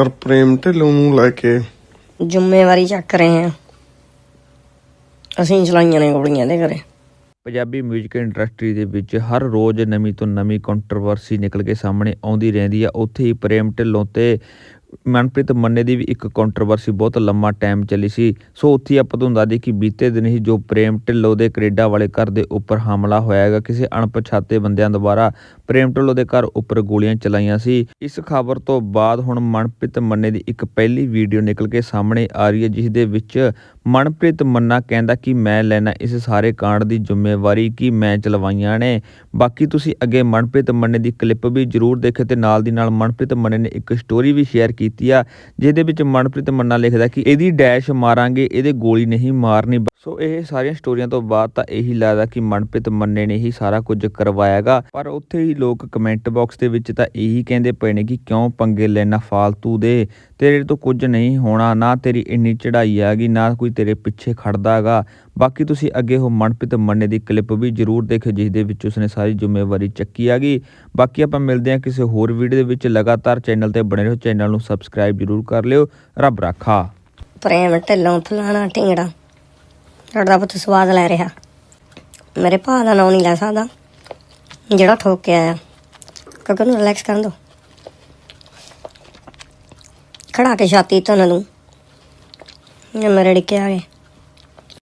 ਪਰ ਪ੍ਰੇਮ ਢਿੱਲੋਂ ਨੂੰ ਲੈ ਕੇ। ਜ਼ਿੰਮੇਵਾਰੀ ਚੱਕ ਰਹੇ ਹਾਂ। ਅਸੀਂ ਚਲਾਈਆਂ ਨੇ ਗੋਲੀਆਂ ਦੇ ਘਰੇ। ਪੰਜਾਬੀ 뮤직 ਇੰਡਸਟਰੀ ਦੇ ਵਿੱਚ ਹਰ ਰੋਜ਼ ਨਵੀਂ ਤੋਂ ਨਵੀਂ ਕੰਟਰੋਵਰਸੀ ਨਿਕਲ ਕੇ ਸਾਹਮਣੇ ਆਉਂਦੀ ਰਹਿੰਦੀ ਆ। ਉੱਥੇ ਹੀ ਪ੍ਰੇਮ ਢਿੱਲੋਂ ਤੇ ਮਨਪ੍ਰੀਤ ਮੰਨੇ ਦੀ ਵੀ ਇੱਕ ਕੰਟਰੋਵਰਸੀ ਬਹੁਤ ਲੰਮਾ ਟਾਈਮ ਚੱਲੀ ਸੀ। ਸੋ ਉੱਥੇ ਆਪਾਂ ਤੁਹਾਨੂੰ ਦੱਸਦੇ ਕਿ ਬੀਤੇ ਦਿਨ ਹੀ ਜੋ ਪ੍ਰੇਮ ਢਿੱਲੋਂ ਦੇ ਕੈਨੇਡਾ ਵਾਲੇ ਘਰ ਦੇ ਉੱਪਰ ਹਮਲਾ ਹੋਇਆ ਹੈਗਾ, ਕਿਸੇ ਅਣਪਛਾਤੇ ਬੰਦਿਆਂ ਦੁਆਰਾ ਪ੍ਰੇਮ ਢਿੱਲੋਂ ਦੇ ਘਰ ਉੱਪਰ ਗੋਲੀਆਂ ਚਲਾਈਆਂ ਸੀ। ਇਸ ਖਬਰ ਤੋਂ ਬਾਅਦ ਹੁਣ ਮਨਪ੍ਰੀਤ ਮੰਨੇ ਦੀ ਇੱਕ ਪਹਿਲੀ ਵੀਡੀਓ ਨਿਕਲ ਕੇ ਸਾਹਮਣੇ ਆ ਰਹੀ ਹੈ ਜਿਸ ਦੇ ਵਿੱਚ ਮਨਪ੍ਰੀਤ ਮੰਨਾ ਕਹਿੰਦਾ ਕਿ ਮੈਂ ਲੈਣਾ ਇਸ ਸਾਰੇ ਕਾਂਡ ਦੀ ਜ਼ਿੰਮੇਵਾਰੀ ਕਿ ਮੈਂ ਚਲਵਾਈਆਂ ਨੇ। ਬਾਕੀ ਤੁਸੀਂ ਅੱਗੇ ਮਨਪ੍ਰੀਤ ਮੰਨੇ ਦੀ ਕਲਿੱਪ ਵੀ ਜ਼ਰੂਰ ਦੇਖੇ ਤੇ ਨਾਲ ਦੀ ਨਾਲ ਮਨਪ੍ਰੀਤ ਮੰਨੇ ਨੇ ਇੱਕ ਸਟੋਰੀ ਵੀ ਸ਼ੇਅਰ ਕੀਤੀ ਆ, ਜਿਹਦੇ ਵਿੱਚ ਮਨਪ੍ਰੀਤ ਮੰਨਾ ਲਿਖਦਾ ਕਿ ਇਹਦੀ ਡੈਸ਼ ਮਾਰਾਂਗੇ, ਇਹਦੇ ਗੋਲੀ ਨਹੀਂ ਮਾਰਨੀ। ਸੋ ਇਹ ਸਾਰੀਆਂ ਸਟੋਰੀਆਂ ਤੋਂ ਬਾਅਦ ਤਾਂ ਇਹੀ ਲੱਗਦਾ ਕਿ ਮਨਪ੍ਰੀਤ ਮੰਨੇ ਨੇ ਹੀ ਸਾਰਾ ਕੁਝ ਕਰਵਾਇਆਗਾ। ਪਰ ਉੱਥੇ ਹੀ ਲੋਕ ਕਮੈਂਟ ਬਾਕਸ ਦੇ ਵਿੱਚ ਤਾਂ ਇਹੀ ਕਹਿੰਦੇ ਪਏ ਨੇ ਕਿ ਕਿਉਂ ਪੰਗੇ ਲੈਣਾ ਫਾਲਤੂ ਦੇ? ਤੇਰੇ ਤੋਂ ਕੁਝ ਨਹੀਂ ਹੋਣਾ, ਨਾ ਤੇਰੀ ਇੰਨੀ ਚੜ੍ਹਾਈ ਆਗੀ ਨਾ ਕੋਈ ਤੇਰੇ ਪਿੱਛੇ ਖੜਦਾਗਾ ਬਾਕੀ ਤੁਸੀਂ ਅੱਗੇ ਉਹ ਮਨਪ੍ਰੀਤ ਮੰਨੇ ਦੀ ਕਲਿੱਪ ਵੀ ਜ਼ਰੂਰ ਦੇਖੋ ਜਿਸ ਦੇ ਵਿੱਚ ਉਸਨੇ ਸਾਰੀ ਜ਼ਿੰਮੇਵਾਰੀ ਚੱਕੀ ਆਗੀ ਬਾਕੀ ਆਪਾਂ ਮਿਲਦੇ ਹਾਂ ਕਿਸੇ ਹੋਰ ਵੀਡੀਓ ਦੇ ਵਿੱਚ। ਲਗਾਤਾਰ ਚੈਨਲ ਤੇ ਬਣੇ ਰਹੋ ਚੈਨਲ ਨੂੰ ਸਬਸਕ੍ਰਾਈਬ ਜ਼ਰੂਰ ਕਰ ਲਿਓ। ਰੱਬ ਰਾਖਾ। ਪ੍ਰੇਮ ਢਿੱਲੋਂ ਫਲਾਣਾ ਢਿੰਗੜਾ, ਤੁਹਾਡਾ ਪੁੱਤ ਸਵਾਦ ਲੈ ਰਿਹਾ। ਮੇਰੇ ਭਾ ਦਾ ਨਾਂ ਨਹੀਂ ਲੈ ਸਕਦਾ, ਜਿਹੜਾ ਠੋਕ ਕੇ ਆਇਆ ਕਗਨ ਨੂੰ ਰਿਲੈਕਸ ਕਰਨ ਦੋ ਖੜਾ ਕੇ ਛਾਤੀ ਤੋਂ ਦੂੰ ਇਹ ਮੇਰੇ ਡਿੱਕੇ ਆ ਗਏ।